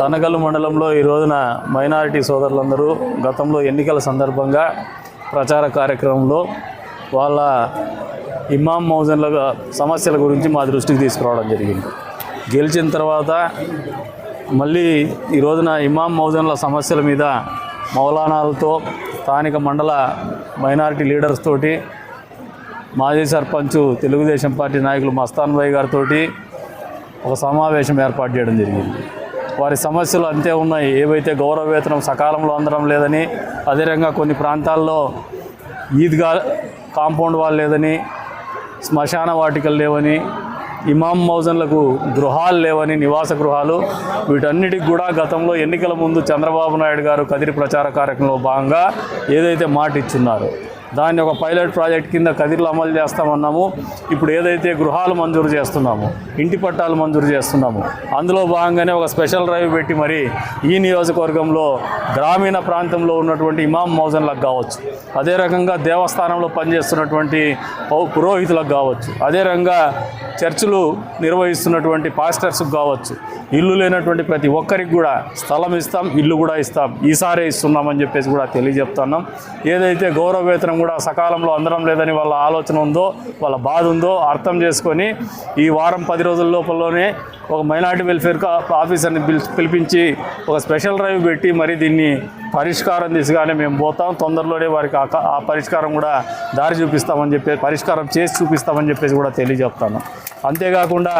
తనగల్లు మండలంలో ఈ రోజున మైనారిటీ సోదరులందరూ గతంలో ఎన్నికల సందర్భంగా ప్రచార కార్యక్రమంలో వాళ్ళ ఇమాం మౌజన్ల సమస్యల గురించి మా దృష్టికి తీసుకురావడం జరిగింది. గెలిచిన తర్వాత మళ్ళీ ఈ రోజున ఇమాం మౌజన్ల సమస్యల మీద మౌలానాలతో స్థానిక మండల మైనారిటీ లీడర్స్ తోటి మాజీ సర్పంచ్ తెలుగుదేశం పార్టీ నాయకులు మస్తాన్ భాయ్ గారితో ఒక సమావేశం ఏర్పాటు చేయడం జరిగింది. వారి సమస్యలు అంతే ఉన్నాయి. ఏవైతే గౌరవ వేతనం సకాలంలో అందడం లేదని అదేవిధంగా కొన్ని ప్రాంతాల్లో ఈద్గా కాంపౌండ్ వాళ్ళు లేదని శ్మశాన వాటికలు లేవని ఇమాం మౌజన్లకు గృహాలు లేవని నివాస గృహాలు వీటన్నిటికి కూడా గతంలో ఎన్నికల ముందు చంద్రబాబు నాయుడు గారు కదిరి ప్రచార కార్యక్రమంలో భాగంగా ఏదైతే మాట ఇచ్చున్నారో దాన్ని ఒక పైలట్ ప్రాజెక్ట్ కింద కదిరిలో అమలు చేస్తామన్నాము. ఇప్పుడు ఏదైతే గృహాలు మంజూరు చేస్తున్నాము ఇంటి పట్టాలు మంజూరు చేస్తున్నాము అందులో భాగంగానే ఒక స్పెషల్ డ్రైవ్ పెట్టి మరి ఈ నియోజకవర్గంలో గ్రామీణ ప్రాంతంలో ఉన్నటువంటి ఇమాం మౌజన్లకు కావచ్చు అదే రకంగా దేవస్థానంలో పనిచేస్తున్నటువంటి పురోహితులకు కావచ్చు అదే రకంగా చర్చిలు నిర్వహిస్తున్నటువంటి పాస్టర్స్కి కావచ్చు ఇల్లు లేనటువంటి ప్రతి ఒక్కరికి కూడా స్థలం ఇస్తాం ఇల్లు కూడా ఇస్తాం ఈసారే ఇస్తున్నామని చెప్పేసి కూడా తెలియజెప్తున్నాం ఏదైతే గౌరవ వేతనం కూడా సకాలంలో అందడం లేదని వాళ్ళ ఆలోచన ఉందో వాళ్ళ బాధ ఉందో అర్థం చేసుకొని ఈ వారం పది రోజుల లోపలనే ఒక మైనార్టీ వెల్ఫేర్ ఆఫీసర్ని పిలి పిలిపించి ఒక స్పెషల్ డ్రైవ్ పెట్టి మరి దీన్ని పరిష్కారం దిశగానే మేము పోతాం. తొందరలోనే వారికి ఆ ఆ పరిష్కారం కూడా దారి చూపిస్తామని చెప్పి పరిష్కారం చేసి చూపిస్తామని చెప్పేసి కూడా తెలియజెప్తాను అంతేకాకుండా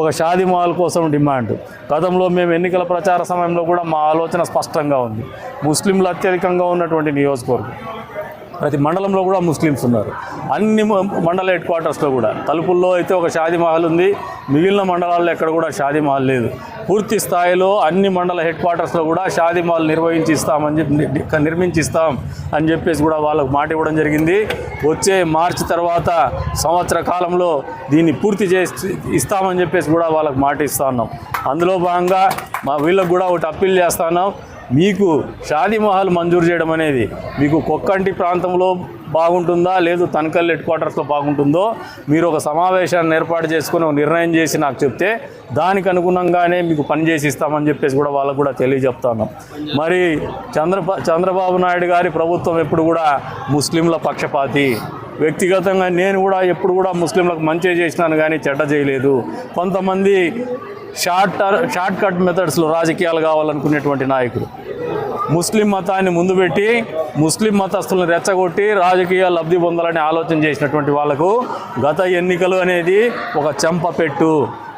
ఒక షాదీ మహల్ కోసం డిమాండ్. గతంలో మేము ఎన్నికల ప్రచార సమయంలో కూడా మా ఆలోచన స్పష్టంగా ఉంది. ముస్లింలు అత్యధికంగా ఉన్నటువంటి నియోజకవర్గం. ప్రతి మండలంలో కూడా ముస్లిమ్స్ ఉన్నారు. అన్ని మ- మండల హెడ్ క్వార్టర్స్లో కూడా. తలుపుల్లో అయితే ఒక షాదీ మహల్ ఉంది. మిగిలిన మండలాల్లో ఎక్కడ కూడా షాదీ మహల్ లేదు. పూర్తి స్థాయిలో అన్ని మండల హెడ్ క్వార్టర్స్లో కూడా షాదీ మహల్ నిర్వహించి ఇస్తామని చెప్పి నిర్మించిస్తాం అని చెప్పేసి కూడా వాళ్ళకు మాట ఇవ్వడం జరిగింది. వచ్చే మార్చి తర్వాత సంవత్సర కాలంలో దీన్ని పూర్తి చేసి ఇస్తామని చెప్పేసి కూడా వాళ్ళకు మాట ఇస్తా ఉన్నాం అందులో భాగంగా మా వీళ్ళకు కూడా ఒకటి అప్పీల్ చేస్తున్నాం మీకు షాదీ మహల్ మంజూరు చేయడం అనేది మీకు కొక్కంటి ప్రాంతంలో బాగుంటుందా? లేదు తనకల్ హెడ్ క్వార్టర్స్లో బాగుంటుందో? మీరు ఒక సమావేశాన్ని ఏర్పాటు చేసుకుని ఒక నిర్ణయం చేసి నాకు చెప్తే దానికి అనుగుణంగానే మీకు పని చేసి ఇస్తామని చెప్పేసి కూడా వాళ్ళకు కూడా తెలియజెప్తాను. మరి చంద్రబా చంద్రబాబు నాయుడు గారి ప్రభుత్వం ఎప్పుడు కూడా ముస్లింల పక్షపాతి. వ్యక్తిగతంగా నేను కూడా ఎప్పుడు కూడా ముస్లింలకు మంచి చేసినాను కానీ చెడ్డ చేయలేదు. కొంతమంది షార్ట్ షార్ట్ కట్ మెథడ్స్లో రాజకీయాలు కావాలనుకునేటువంటి నాయకులు ముస్లిం మతాన్ని ముందు పెట్టి ముస్లిం మతస్థులను రెచ్చగొట్టి రాజకీయ లబ్ధి పొందాలని ఆలోచన చేసినటువంటి వాళ్ళకు గత ఎన్నికలు అనేది ఒక చెంపపెట్టు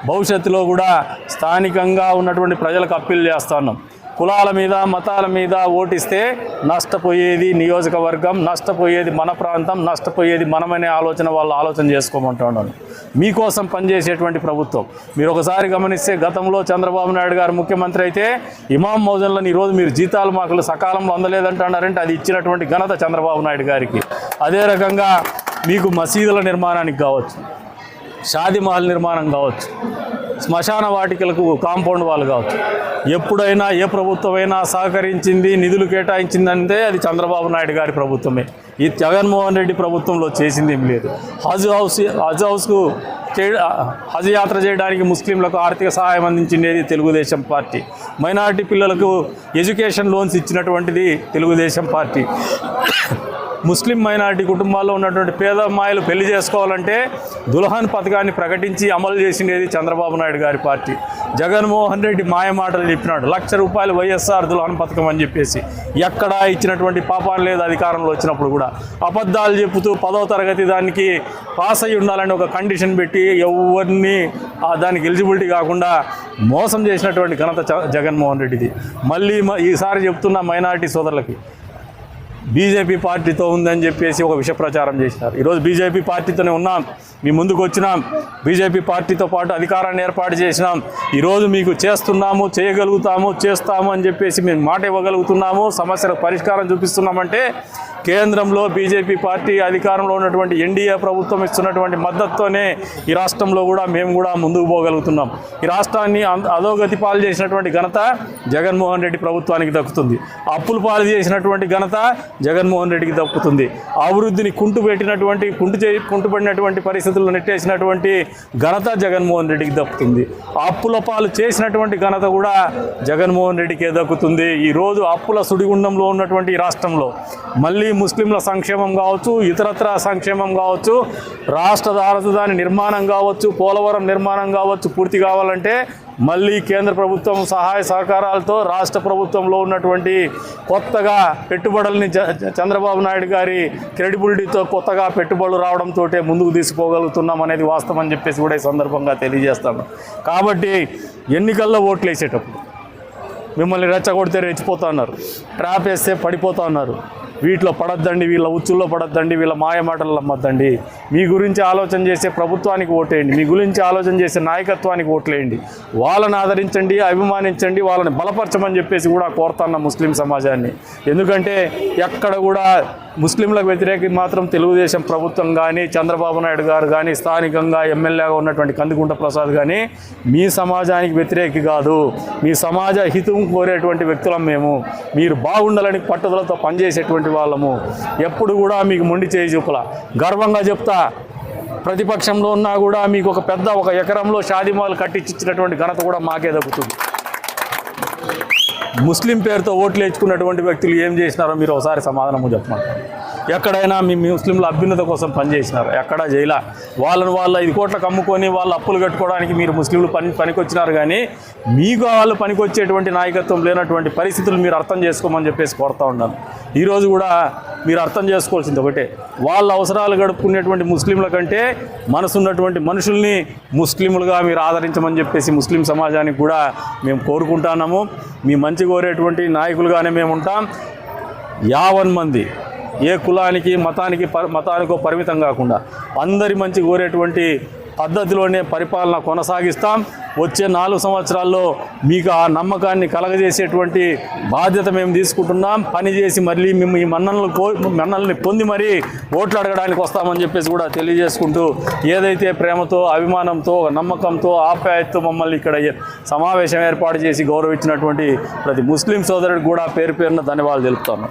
భవిష్యత్తులో కూడా స్థానికంగా ఉన్నటువంటి ప్రజలకు అప్పీల్ చేస్తున్నాం కులాల మీద మతాల మీద ఓటిస్తే నష్టపోయేది నియోజకవర్గం నష్టపోయేది మన ప్రాంతం నష్టపోయేది మనమనే ఆలోచన వాళ్ళు ఆలోచన చేసుకోమంటున్నాను మీకోసం పనిచేసేటువంటి ప్రభుత్వం. మీరు ఒకసారి గమనిస్తే గతంలో చంద్రబాబు నాయుడు గారు ముఖ్యమంత్రి అయితే ఇమాం మౌజన్లను ఈరోజు మీరు జీతాలు మాకులు సకాలంలో అందలేదంటున్నారంటే అది ఇచ్చినటువంటి ఘనత చంద్రబాబు నాయుడు గారికి. అదే రకంగా మీకు మసీదుల నిర్మాణానికి కావచ్చు షాదీ మహల్ నిర్మాణం కావచ్చు శ్మశాన వాటికలకు కాంపౌండ్ వాళ్ళు కావచ్చు. ఎప్పుడైనా ఏ ప్రభుత్వమైనా సహకరించింది నిధులు కేటాయించిందంటే అది చంద్రబాబు నాయుడు గారి ప్రభుత్వమే. ఈ జగన్మోహన్ రెడ్డి ప్రభుత్వంలో చేసింది ఏం లేదు. హజ్ హౌస్ హజ్ హౌస్కు చే హజ్ యాత్ర చేయడానికి ముస్లింలకు ఆర్థిక సహాయం అందించింది తెలుగుదేశం పార్టీ. మైనారిటీ పిల్లలకు ఎడ్యుకేషన్ లోన్స్ ఇచ్చినటువంటిది తెలుగుదేశం పార్టీ. ముస్లిం మైనారిటీ కుటుంబాల్లో ఉన్నటువంటి పేద అమ్మాయిలు పెళ్ళి చేసుకోవాలంటే దుల్హన్ పథకాన్ని ప్రకటించి అమలు చేసిండేది చంద్రబాబు నాయుడు గారి పార్టీ. జగన్మోహన్ రెడ్డి మాయ మాటలు చెప్పినాడు. లక్ష రూపాయలు వైఎస్ఆర్ దుల్హన్ పథకం అని చెప్పేసి ఎక్కడా ఇచ్చినటువంటి పాపాలు లేదు అధికారంలో వచ్చినప్పుడు కూడా. అబద్ధాలు చెబుతూ పదవ తరగతి దానికి పాస్ అయ్యి ఉండాలని ఒక కండిషన్ పెట్టి ఎవరిని దానికి ఎలిజిబిలిటీ కాకుండా మోసం చేసినటువంటి ఘనత జగన్మోహన్ రెడ్డిది. మళ్ళీ ఈసారి చెప్తున్న మైనారిటీ సోదరులకి బీజేపీ పార్టీతో ఉందని చెప్పేసి ఒక విష ప్రచారం చేసినారు. ఈరోజు బీజేపీ పార్టీతోనే ఉన్నాం. మీ ముందుకు వచ్చినాం. బీజేపీ పార్టీతో పాటు అధికారాన్ని ఏర్పాటు చేసినాం. ఈరోజు మీకు చేస్తున్నాము చేయగలుగుతాము చేస్తాము అని చెప్పేసి మేము మాట ఇవ్వగలుగుతున్నాము. సమస్యలకు పరిష్కారం చూపిస్తున్నామంటే కేంద్రంలో బీజేపీ పార్టీ అధికారంలో ఉన్నటువంటి ఎన్డీఏ ప్రభుత్వం ఇస్తున్నటువంటి మద్దతుతోనే ఈ రాష్ట్రంలో కూడా మేము కూడా ముందుకు పోగలుగుతున్నాం. ఈ రాష్ట్రాన్ని అధోగతి పాలు చేసినటువంటి ఘనత జగన్మోహన్ రెడ్డి ప్రభుత్వానికి దక్కుతుంది. అప్పులు పాలు చేసినటువంటి ఘనత జగన్మోహన్ రెడ్డికి దక్కుతుంది. అభివృద్ధిని కుంటు పెట్టినటువంటి కుంటు చే కుంటుపడినటువంటి పరిస్థితుల్లో నెట్టేసినటువంటి ఘనత జగన్మోహన్ రెడ్డికి దక్కుతుంది. అప్పుల పాలు చేసినటువంటి ఘనత కూడా జగన్మోహన్ రెడ్డికే దక్కుతుంది. ఈరోజు అప్పుల సుడిగుండంలో ఉన్నటువంటి రాష్ట్రంలో మళ్ళీ ముస్లింల సంక్షేమం కావచ్చు ఇతరత్ర సంక్షేమం కావచ్చు రాష్ట్ర రాజధాని నిర్మాణం కావచ్చు పోలవరం నిర్మాణం కావచ్చు పూర్తి కావాలంటే మళ్ళీ కేంద్ర ప్రభుత్వం సహాయ సహకారాలతో రాష్ట్ర ప్రభుత్వంలో ఉన్నటువంటి కొత్తగా పెట్టుబడుల్ని చంద్రబాబు నాయుడు గారి క్రెడిబిలిటీతో కొత్తగా పెట్టుబడులు రావడంతో ముందుకు తీసుకోగలుగుతున్నాం అనేది వాస్తవం అని చెప్పేసి కూడా ఈ సందర్భంగా తెలియజేస్తాను. కాబట్టి ఎన్నికల్లో ఓట్లు వేసేటప్పుడు మిమ్మల్ని రెచ్చగొడితే రెచ్చిపోతా ఉన్నారు ట్రాప్ వేస్తే పడిపోతా ఉన్నారు వీటిలో పడద్దండి వీళ్ళ ఉచ్చుల్లో పడద్దండి వీళ్ళ మాయ మాటలు నమ్మద్దండి. మీ గురించి ఆలోచన చేసే ప్రభుత్వానికి ఓటేయండి మీ గురించి ఆలోచన చేసే నాయకత్వానికి ఓట్లేయండి. వాళ్ళని ఆదరించండి అభిమానించండి వాళ్ళని బలపరచమని చెప్పేసి కూడా కోరుతాన్న ముస్లిం సమాజాన్ని. ఎందుకంటే ఎక్కడ కూడా ముస్లింలకు వ్యతిరేకి మాత్రం తెలుగుదేశం ప్రభుత్వం కానీ చంద్రబాబు నాయుడు గారు కానీ స్థానికంగా ఎమ్మెల్యేగా ఉన్నటువంటి కందుకుంట ప్రసాద్ కానీ మీ సమాజానికి వ్యతిరేకి కాదు. మీ సమాజ హితం కోరేటువంటి వ్యక్తులం మేము. మీరు బాగుండాలని పట్టుదలతో పనిచేసేటువంటి వాళ్ళము. ఎప్పుడు కూడా మీకు మొండి చేయి చూపల. గర్వంగా చెప్తా. ప్రతిపక్షంలో ఉన్నా కూడా మీకు ఒక పెద్ద ఒక ఎకరంలో షాదిమాలు కట్టించినటువంటి ఘనత కూడా మాకే దక్కుతుంది. ముస్లిం పేరుతో ఓట్లు వేసుకున్నటువంటి వ్యక్తులు ఏం చేసినారో మీరు ఒకసారి సమాధానము చెప్పమంటారు? ఎక్కడైనా మీ ముస్లింల అభ్యున్నత కోసం పనిచేసినారు ఎక్కడా జైలా వాళ్ళని వాళ్ళ ఐదు కోట్లకు అమ్ముకొని వాళ్ళ అప్పులు కట్టుకోవడానికి మీరు ముస్లింలు పని పనికొచ్చినారు కానీ మీకు వాళ్ళు పనికొచ్చేటువంటి నాయకత్వం లేనటువంటి పరిస్థితులు మీరు అర్థం చేసుకోమని చెప్పేసి కోరుతా ఉన్నాను. ఈరోజు కూడా మీరు అర్థం చేసుకోవాల్సింది ఒకటే. వాళ్ళ అవసరాలు గడుపుకునేటువంటి ముస్లింల కంటే మనసున్నటువంటి మనుషుల్ని ముస్లింలుగా మీరు ఆదరించమని చెప్పేసి ముస్లిం సమాజానికి కూడా మేము కోరుకుంటున్నాము మీ మంచి కోరేటువంటి నాయకులుగానే మేము ఉంటాం. యావన్ మంది ఏ కులానికి మతానికి మతానికో పరిమితం కాకుండా అందరి మంచి కోరేటువంటి పద్ధతిలోనే పరిపాలన కొనసాగిస్తాం. వచ్చే నాలుగు సంవత్సరాల్లో మీకు ఆ నమ్మకాన్ని కలగజేసేటువంటి బాధ్యత మేము తీసుకుంటున్నాం. పని చేసి మళ్ళీ మేము ఈ మన్ననలు కో మన్నల్ని పొంది మరీ ఓట్లు అడగడానికి వస్తామని చెప్పేసి కూడా తెలియజేసుకుంటూ ఏదైతే ప్రేమతో అభిమానంతో నమ్మకంతో ఆప్యాయతతో మమ్మల్ని ఇక్కడ సమావేశం ఏర్పాటు చేసి గౌరవించినటువంటి ప్రతి ముస్లిం సోదరుడికి కూడా పేరు పేరున ధన్యవాదాలు తెలుపుతాను.